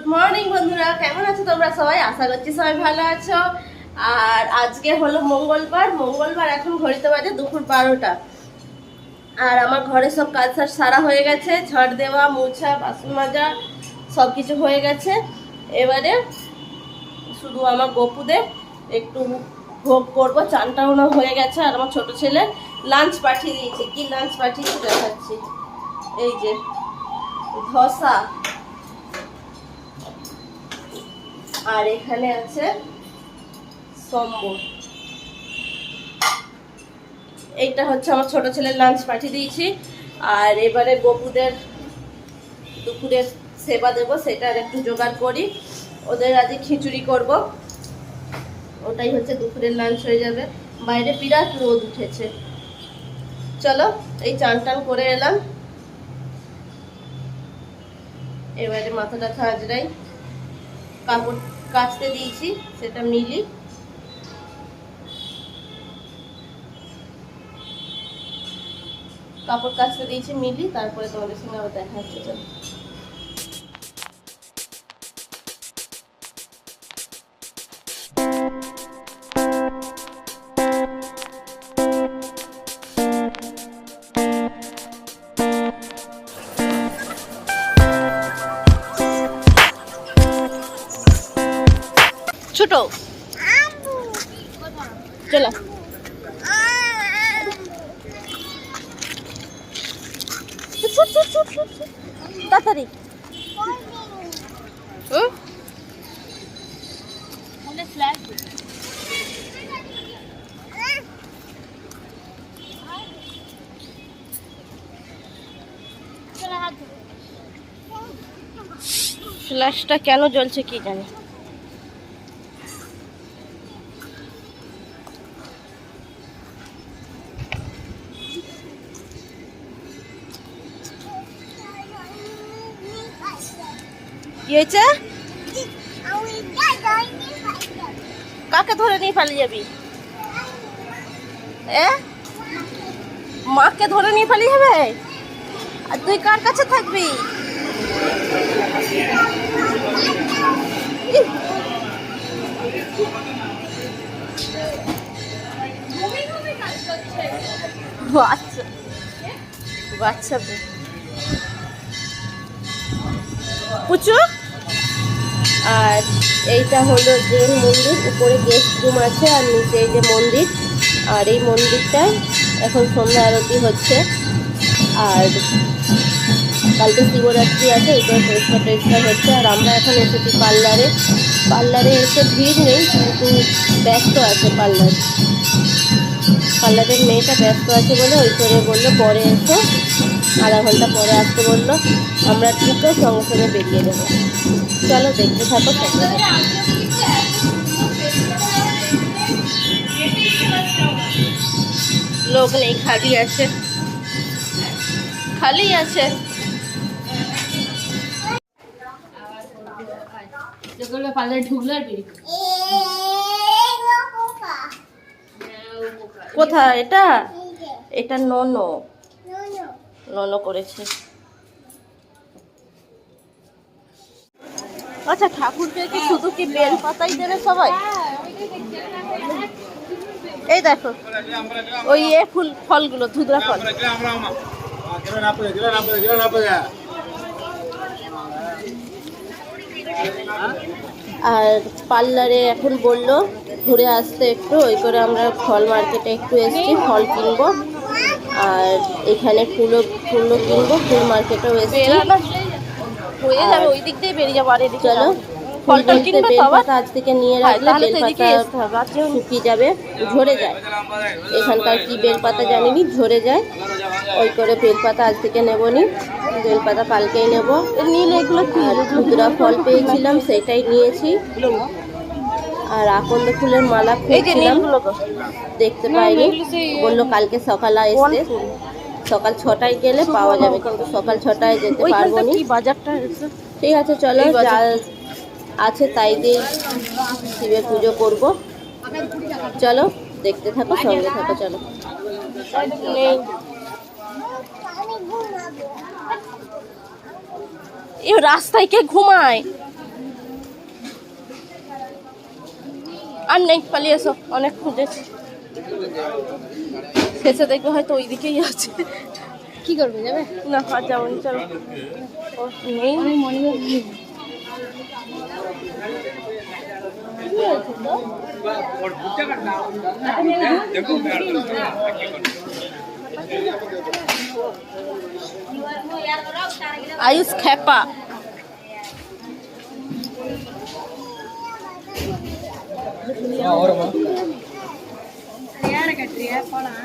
Good morning বন্ধুরা। কেমন আছো তোমরা সবাই? আশা করছি সবাই ভালো আছো। আর আজকে হলো মঙ্গলবার। মঙ্গলবার এখন ঘড়িতে বাজে দুপুর বারোটা। আর আমার ঘরে সব কাজ সারা হয়ে গেছে। ঝাড় দেওয়া, মোছা, বাসন মাজা সব কিছু হয়ে গেছে। এবারে শুধু আমার গপুদের একটু ভোগ করব। চান টাউনও হয়ে গেছে আর আমার ছোট ছেলে লাঞ্চ পাঠিয়ে দিয়েছে। কি লাঞ্চ পাঠিয়েছে দেখাচ্ছি। এই যে ধসা। আর এখানে আছে সম্বর। এইটা হচ্ছে আমার ছোট ছেলের লাঞ্চ পাঠিয়ে দিয়েছি। আর এবারে বপুদের দুপুরের সেবা দেবো সেটার একটু জোগাড় করি। ওদের আজকে খিচুড়ি করব। ওটাই হচ্ছে দুপুরের লাঞ্চ হয়ে যাবে। বাইরে বিরাট রোদ উঠেছে। চলো, এই চান টান করে এলাম। এবারে মাথাটা খাজরাই কাপড় কাচতে দিয়েছি সেটা মিলি। কাপড় কাচতে দিয়েছি মিলি তারপরে তোমাদের সঙ্গে আবার দেখা হচ্ছে ছুট, ছুট, ছুট, ছুট, ছুট। তাড়াতাড়ি। ফ্ল্যাশটা কেন জ্বলছে কি জানি? কি হয়েছে? কাকে ধরে নিয়ে পালিয়ে যাবি? এ? মাকে ধরে নিয়ে পালিয়ে যাবে? আর তুই কার কাছে থাকবি? বাচ্চা মেয়ে। পুচু? আর এইটা হলো যে মন্দির, উপরে গেস্ট রুম আছে আর নিচে এই যে মন্দির। আর এই মন্দিরটায় এখন সন্ধ্যা আরতি হচ্ছে। আর কালকে শিবরাত্রি আছে এটা পরিষ্কার টরিষ্কার হচ্ছে। আর আমরা এখন এসেছি পার্লারে। পার্লারে এসে ভিড় নেই, কিন্তু ব্যস্ত আছে পার্লার। পার্লারের মেয়েটা ব্যস্ত আছে বলে ওই করে বলল, পরে এসো। আধা ঘণ্টা পরে আসতে বলল, আমরা ঢুকে সঙ্গে সঙ্গে বেরিয়ে দেবো চলো দেখতে থাকো লোক নেই, খালি আছে। খালি আছে। কোথায় এটা? এটা ননো। ননো করেছে। আচ্ছা ঠাকুরকে কি শুধু কি বেল পাতাই দেবে সবাই? এই দেখো, ওই এ ফুল, ফলগুলো ধুদরা ফল। আর পার্লারে এখন বলল, ঘুরে আসতে একটু, ওই করে আমরা ফল মার্কেটে একটু এসেছি, ফল কিনবো। আর এখানে ফুলও ফুলও কিনবো, ফুল মার্কেটেও এসেছি। হয়ে যাবে ওই দিক দিয়ে বেরিয়ে যাব আর এদিকে চলো আজ থেকে নিয়ে রাখলে বেলপাতা শুকিয়ে যাবে ঝরে যায়। এখানকার কি বেলপাতা জানিনি ঝরে যায়। ওই করে বেলপাতা আজ থেকে নেব নি বেলপাতা কালকেই নেব। নীল এগুলো খুচরা ফল পেয়েছিলাম সেটাই নিয়েছি। আর আকন্দ ফুলের মালা খুঁজছিলাম দেখতে পাইনি। বলল কালকে সকালে এসে সকাল ছটায় গেলে পাওয়া যাবে কিন্তু সকাল ছটায় যেতে পারব বাজারটা ঠিক আছে চলো আছে তাই দিয়ে শিবের পুজো করব। চলো দেখতে থাকো সঙ্গে থাকো চলো। এ রাস্তায় কে ঘুমায়? আর নেই পালিয়ে এসো অনেক খুঁজেছি। শেষে দেখবে হয়তো ওই দিকেই আছে। কি করবে যাবে? না আর যাব না, চলো। ও নেই। মনে আয়ুষ খেপা யாரை கட்டுறியா போலாம்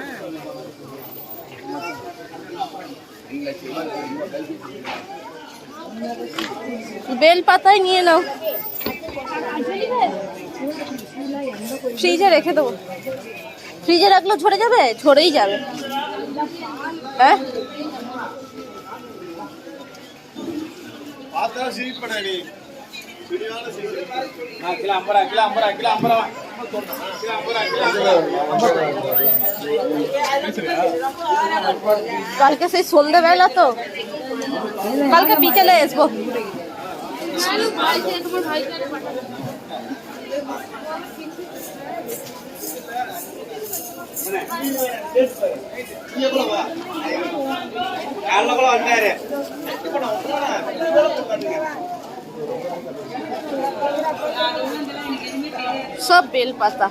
বেল পাতায় নিয়ে নাও ফ্রিজে রেখে দেবো ফ্রিজে রাখলে ঝরে যাবে ঝরেই যাবে হ্যাঁ பார்த்தா சிரிப்படா நீ சரியான சிரிப்பு கிலோ ஐம்பது கிலோ ஐம்பது கிலோ ஐம்பது கிலோ ஐம்பது কালকে সেই সন্ধ্যেবেলা তো কালকে বিকেলে আসবো காலைல கூட வந்தாரு সব বেল পাতা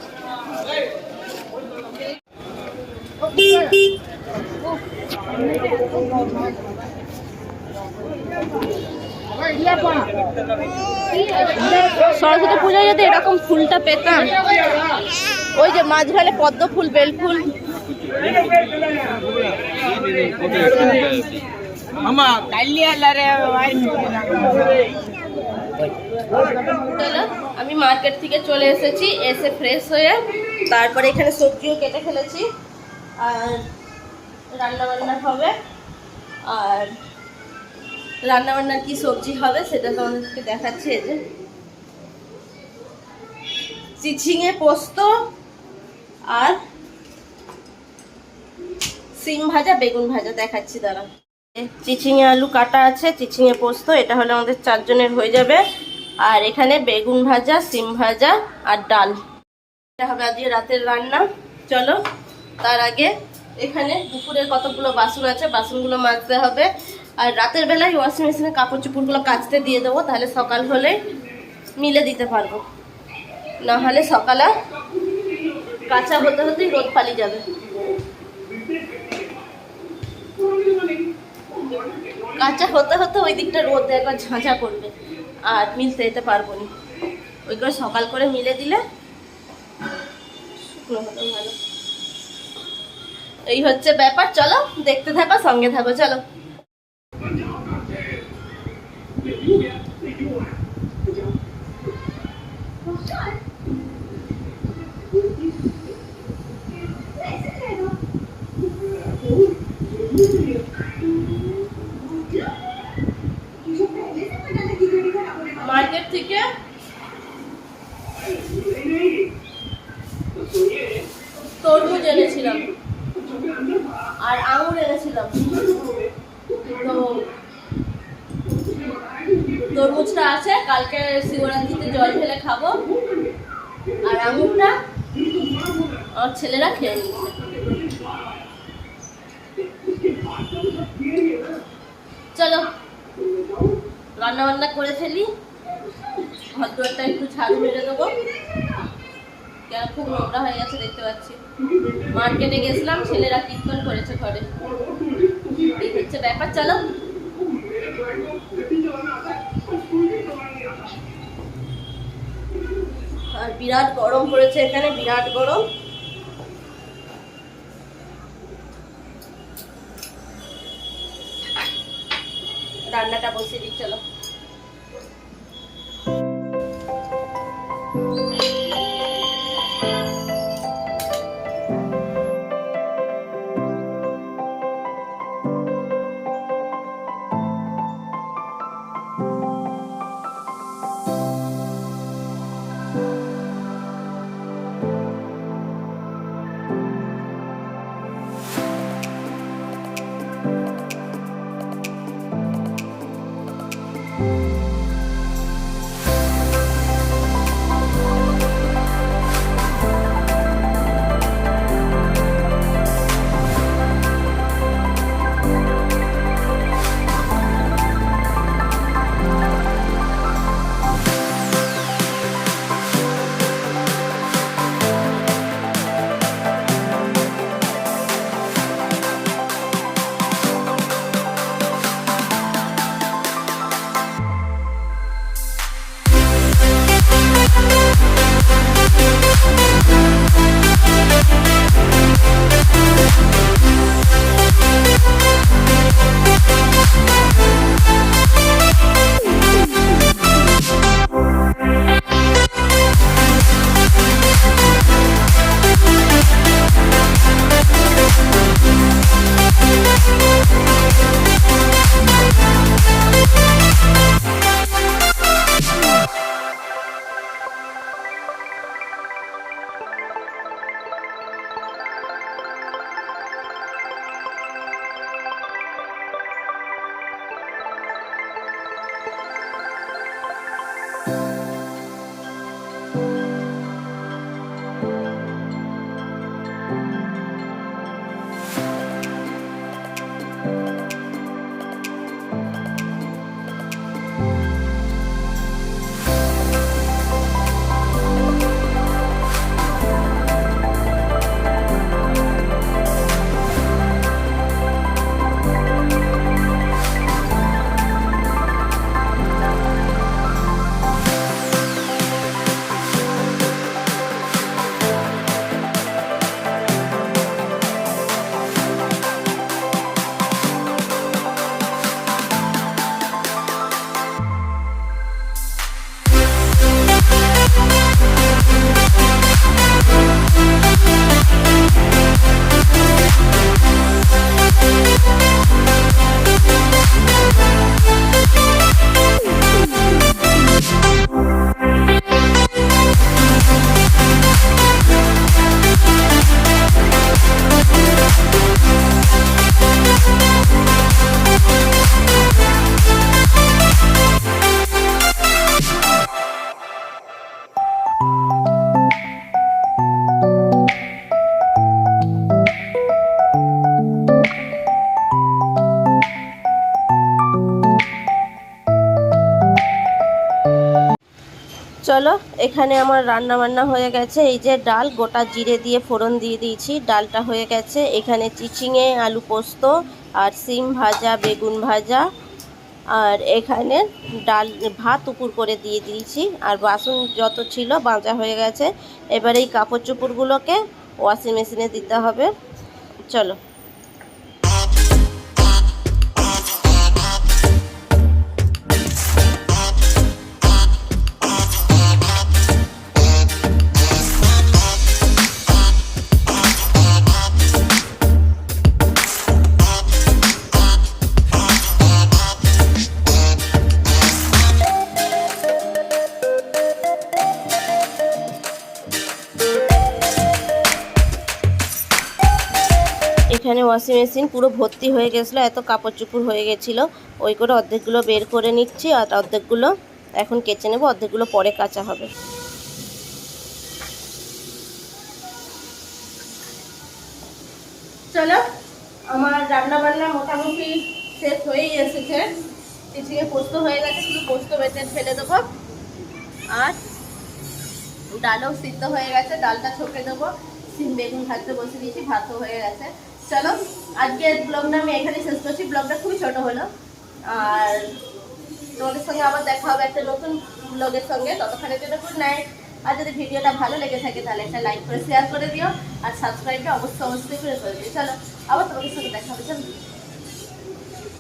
সরস্বতী পুজোয় যদি এরকম ফুলটা পেতাম ওই যে মাঝখানে পদ্ম ফুল বেল ফুল। ஆமா চলো, আমি মার্কেট থেকে চলে এসেছি, এসে ফ্রেশ হয়ে তারপরে এখানে সবজিও কেটে ফেলেছি, আর রান্না বান্না হবে, আর রান্নাবান্নার কি সবজি হবে সেটা তোমাদেরকে দেখাচ্ছি, এই যে। চিচিঙে পোস্ত আর সিম ভাজা, বেগুন ভাজা দেখাচ্ছি দাঁড়া চিচিঙে আলু কাটা আছে, চিচিঙে পোস্ত, এটা হলে আমাদের চারজনের হয়ে যাবে। আর এখানে বেগুন ভাজা, সিম ভাজা আর ডাল। এটা হবে আজকে রাতের রান্না। চলো, তার আগে এখানে দুপুরের কতগুলো বাসন আছে, বাসনগুলো মাজতে হবে। আর রাতের বেলায় ওয়াশিং মেশিনে কাপড় চোপড়গুলো কাচতে দিয়ে দেবো, তাহলে সকাল হলে মিলে দিতে পারব। না হলে সকালে কাঁচা হতে হতেই রোদ পালিয়ে যাবে। কাঁচা হতে হতে ওই দিকটা রোদ একবার ঝাঁঝা করবে আর মিলতে যেতে পারব না ওইগুলো সকাল করে মিলে দিলে শুকনো হলো ভালো। এই হচ্ছে ব্যাপার, চলো দেখতে থাকো, সঙ্গে থাকো, চলো। মার্কেট থেকে? তরমুজ এনেছিলাম। আর আঙুর এনেছিলাম। তো তরমুজটা আছে, কালকে শিবরাত্রিতে জল ফেলে খাব। আর আঙুরটা আমার ছেলেরা খেয়ে নিচ্ছে। চলো রান্না বান্না করে ফেলি। ঘর একটু ঝাড়ু মেরে দেবো। কেন, খুব নোংরা হয়ে গেছে, দেখতে পাচ্ছি। মার্কেটে গেছিলাম, ছেলেরা কীর্তন করেছে ঘরে। এই হচ্ছে ব্যাপার, চলো। আর বিরাট গরম পড়েছে এখানে, বিরাট গরম। রান্নাটা বসিয়ে দিই এখানে আমার রান্না বান্না হয়ে গেছে। এই যে ডাল, গোটা জিরে দিয়ে ফোড়ন দিয়ে দিয়েছি। ডালটা হয়ে গেছে। এখানে চিচিঙে, আলু পোস্ত আর সিম ভাজা, বেগুন ভাজা আর এখানে ডাল, ভাত উপর করে দিয়ে দিয়েছি। আর বাসন যত ছিল বাঁচা হয়ে গেছে। এবার এই কাপড় চোপড়গুলোকে ওয়াশিং মেশিনে দিতে হবে। চলো। এখানে ওয়াশিং মেশিন পুরো ভর্তি হয়ে গেছিল, এত কাপড় চুপড় হয়ে গেছিল। ওই করে অর্ধেকগুলো বের করে নিচ্ছি আর অর্ধেকগুলো এখন কেচে নেব, অর্ধেকগুলো পরে কাচা হবে। চলো, আমার রান্না বান্না মোটামুটি শেষ হয়েই এসেছে। চিচিঙে পোস্ত হয়ে গেছে, শুধু পোস্ত বেটে ফেলে দেবো। আর ডালও সিদ্ধ হয়ে গেছে, ডালটা ছোপে দেবো। সিম বেগুন ভাজতে বসে দিয়েছি, ভাতও হয়ে গেছে। চলো আজকের ব্লগটা আমি এখানে শেষ করছি। ব্লগটা খুবই ছোট হলো। আর তোমাদের সঙ্গে আবার দেখা হবে একটা নতুন ব্লগের সঙ্গে। ততক্ষণের জন্য গুড নাইট আর যদি ভিডিওটা ভালো লেগে থাকে, তাহলে একটা লাইক করে শেয়ার করে দিও। আর সাবস্ক্রাইবটা অবশ্যই অবশ্যই করে করে দিও। চলো, আবার তোমাদের সঙ্গে দেখা হবে। চলো।